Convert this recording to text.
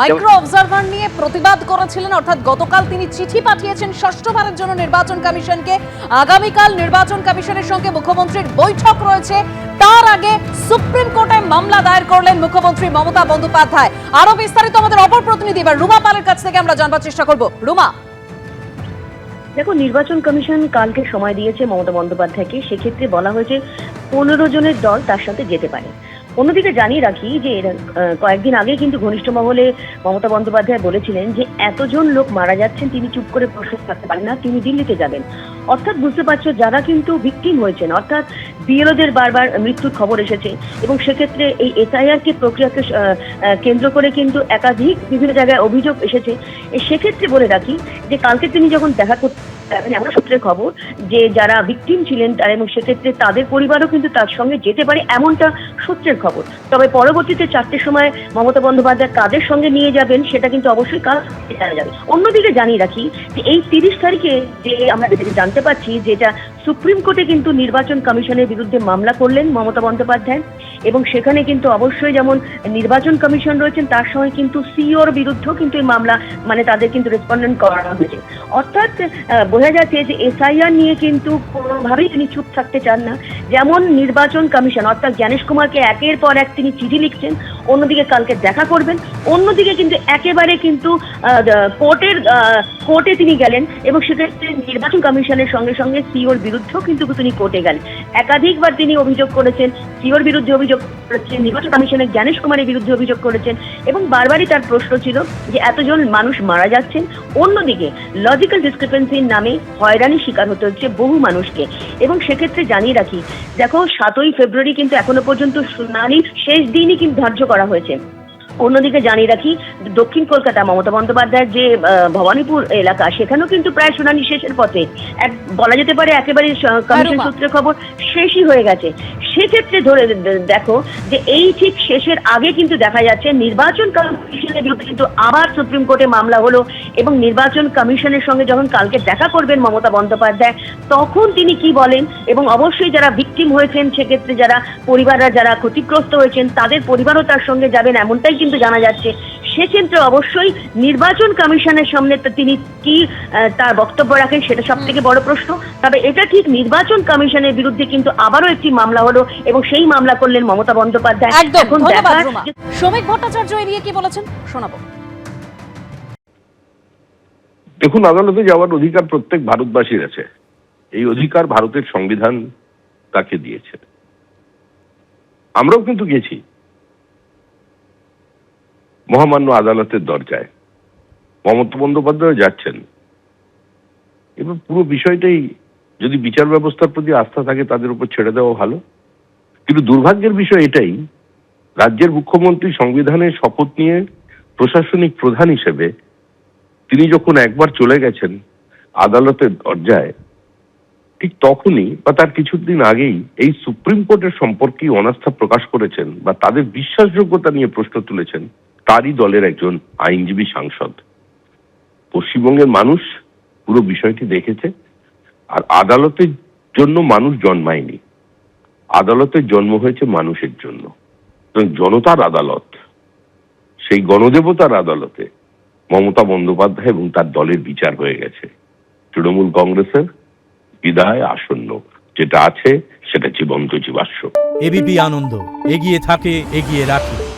Micro observer নিয়ে প্রতিবাদ করেছিলেন, অর্থাৎ গতকাল তিনি চিঠি পাঠিয়েছেন ষষ্ঠবারের জন্য নির্বাচন কমিশনকে। আগামীকাল নির্বাচন কমিশনের সঙ্গে মুখ্যমন্ত্রীর বৈঠক রয়েছে। তার আগে সুপ্রিম কোর্টে মামলা দায়ের করলেন মুখ্যমন্ত্রী মমতা বন্দ্যোপাধ্যায়। আরও বিস্তারিত আমাদের অপর প্রতিনিধি, এবার রুমা পালের কাছ থেকে আমরা জানবার চেষ্টা করব। রুমা। দেখো, নির্বাচন কমিশন কালকে সময় দিয়েছে মমতা বন্দ্যোপাধ্যায়কে। সেক্ষেত্রে বলা হয়েছে পনেরো জনের দল তার সাথে যেতে পারে। অন্যদিকে জানিয়ে রাখি যে কয়েকদিন আগে কিন্তু ঘনিষ্ঠ মহলে মমতা বন্দ্যোপাধ্যায় বলেছিলেন যে, এতজন লোক মারা যাচ্ছেন, তিনি চুপ করে প্রশ্ন থাকতে পারেন না, তিনি দিল্লিতে যাবেন। অর্থাৎ বুঝতে পারছ, যারা কিন্তু ভিকটিম হয়েছেন, অর্থাৎ বিএলওদের বারবার মৃত্যুর খবর এসেছে এবং সেক্ষেত্রে এই এসআইআর কে প্রক্রিয়াকে কেন্দ্র করে কিন্তু একাধিক বিভিন্ন জায়গায় অভিযোগ এসেছে। সেক্ষেত্রে বলে রাখি যে, কালকে তিনি যখন দেখা করতে এমন সূত্রে খবর যে, যারা ভিকটিম ছিলেন তারা, এবং সেক্ষেত্রে তাদের পরিবারও কিন্তু তার সঙ্গে যেতে পারে, এমনটা সূত্রের খবর। তবে পরবর্তীতে চারটের সময় মমতা বন্দ্যোপাধ্যায় কাদের সঙ্গে নিয়ে যাবেন সেটা কিন্তু অবশ্যই কাল জানা যাবে। অন্যদিকে জানিয়ে রাখি যে এই তিরিশ তারিখে যে আমরা জানতে পারছি যেটা সুপ্রিম কোর্টে কিন্তু নির্বাচন কমিশনের বিরুদ্ধে মামলা করলেন মমতা বন্দ্যোপাধ্যায় এবং সেখানে কিন্তু অবশ্যই যেমন নির্বাচন কমিশন রয়েছেন, তার সঙ্গে কিন্তু সিওর বিরুদ্ধেও কিন্তু এই মামলা মানে তাদের কিন্তু রেসপন্ডেন্ট করানো হয়েছে। অর্থাৎ বোঝা যাচ্ছে যে এসআইআর নিয়ে কিন্তু কোনোভাবেই তিনি চুপ থাকতে চান না। যেমন নির্বাচন কমিশন অর্থাৎ জ্ঞানেশ কুমারকে একের পর এক তিনি চিঠি লিখছেন অন্যদিকে কালকে দেখা করবেন। অন্যদিকে কিন্তু একেবারে কিন্তু কোর্টের কোর্টে তিনি গেলেন এবং সেক্ষেত্রে নির্বাচন কমিশনের সঙ্গে সঙ্গে সিওর বিরুদ্ধেও কিন্তু তিনি কোর্টে গেলেন। একাধিকবার তিনি অভিযোগ করেছেন, সিওর বিরুদ্ধে অভিযোগ করেছেন, নির্বাচন কমিশনের জ্ঞানেশ কুমারের বিরুদ্ধে অভিযোগ করেছেন এবং বারবারই তার প্রশ্ন ছিল যে এতজন মানুষ মারা যাচ্ছেন। অন্যদিকে লজিক্যাল ডিসক্রিপেন্সির নামে হয়রানির শিকার হতে হচ্ছে বহু মানুষকে। এবং সেক্ষেত্রে জানিয়ে রাখি, দেখো, সাতই ফেব্রুয়ারি কিন্তু এখনও পর্যন্ত শুনানির শেষ দিনই কিন্তু ধার্য করা হয়েছে। অন্যদিকে জানিয়ে রাখি দক্ষিণ কলকাতা মমতা বন্দ্যোপাধ্যায়ের যে আহ, ভবানীপুর এলাকা সেখানেও কিন্তু প্রায় শুনানি শেষের পথে। এক বলা যেতে পারে একেবারে কমিশন। সূত্রে খবর শেষই হয়ে গেছে। সেক্ষেত্রে ধরে দেখো যে এই ঠিক শেষের আগে কিন্তু দেখা যাচ্ছে নির্বাচন কমিশনের বিরুদ্ধে কিন্তু আবার সুপ্রিম কোর্টে মামলা হলো এবং নির্বাচন কমিশনের সঙ্গে যখন কালকে দেখা করবেন মমতা বন্দ্যোপাধ্যায়, তখন তিনি কি বলেন? এবং অবশ্যই যারা ভিকটিম হয়েছেন, সেক্ষেত্রে যারা পরিবাররা যারা ক্ষতিগ্রস্ত হয়েছেন, তাদের পরিবারও তার সঙ্গে যাবেন এমনটাই কিন্তু জানা যাচ্ছে। সেক্ষেত্রে অবশ্যই নির্বাচন কমিশনের সামনে তিনি কি তার বক্তব্য রাখেন সেটা সব থেকে বড় প্রশ্ন। তবে এটা ঠিক নির্বাচন কমিশনের বিরুদ্ধে কিন্তু আবারও একটি মামলা হলো এবং সেই মামলা করলেন মমতা বন্দ্যোপাধ্যায়। এখন দেখার শ্রমিক ভট্টাচার্য এ নিয়ে কি বলেছেন? শোনাবো। দেখুন আদালতে যাওয়ার অধিকার প্রত্যেক ভারতবাসীর আছে। এই অধিকার ভারতের সংবিধান তাকে দিয়েছে। আমরাও কিন্তু গেছি। মহামান্য আদালতের দরজায়। মমতা বন্দ্যোপাধ্যায় যাচ্ছেন। এবার পুরো বিষয়টাই যদি বিচার ব্যবস্থার প্রতি আস্থা থাকে, তাদের উপর ছেড়ে দেওয়া ভালো। কিন্তু দুর্ভাগ্যের বিষয় এটাই, রাজ্যের মুখ্যমন্ত্রী সংবিধানের শপথ নিয়ে প্রশাসনিক প্রধান হিসেবে তিনি যখন একবার চলে গেছেন আদালতের দরজায়, ঠিক তখনই বা তার কিছুদিন আগেই এই সুপ্রিম কোর্টের সম্পর্কে অনাস্থা প্রকাশ করেছেন বা তাদের বিশ্বাসযোগ্যতা নিয়ে প্রশ্ন তুলেছেন। তারই দলের একজন আইনজীবী সাংসদ। পশ্চিমবঙ্গের মানুষ পুরো বিষয়টি দেখেছে, আর আদালতের জন্য মানুষ জন্মায়নি। আদালতের জন্ম হয়েছে মানুষের জন্য। জনতার আদালত, সেই গণদেবতার আদালতে মমতা বন্দ্যোপাধ্যায় এবং তার দলের বিচার হয়ে গেছে। তৃণমূল কংগ্রেসের বিদায় আসন্ন যেটা আছে সেটা জীবন্ত জীবাশ্ম। এবিপি আনন্দ, এগিয়ে থাকে, এগিয়ে রাখে।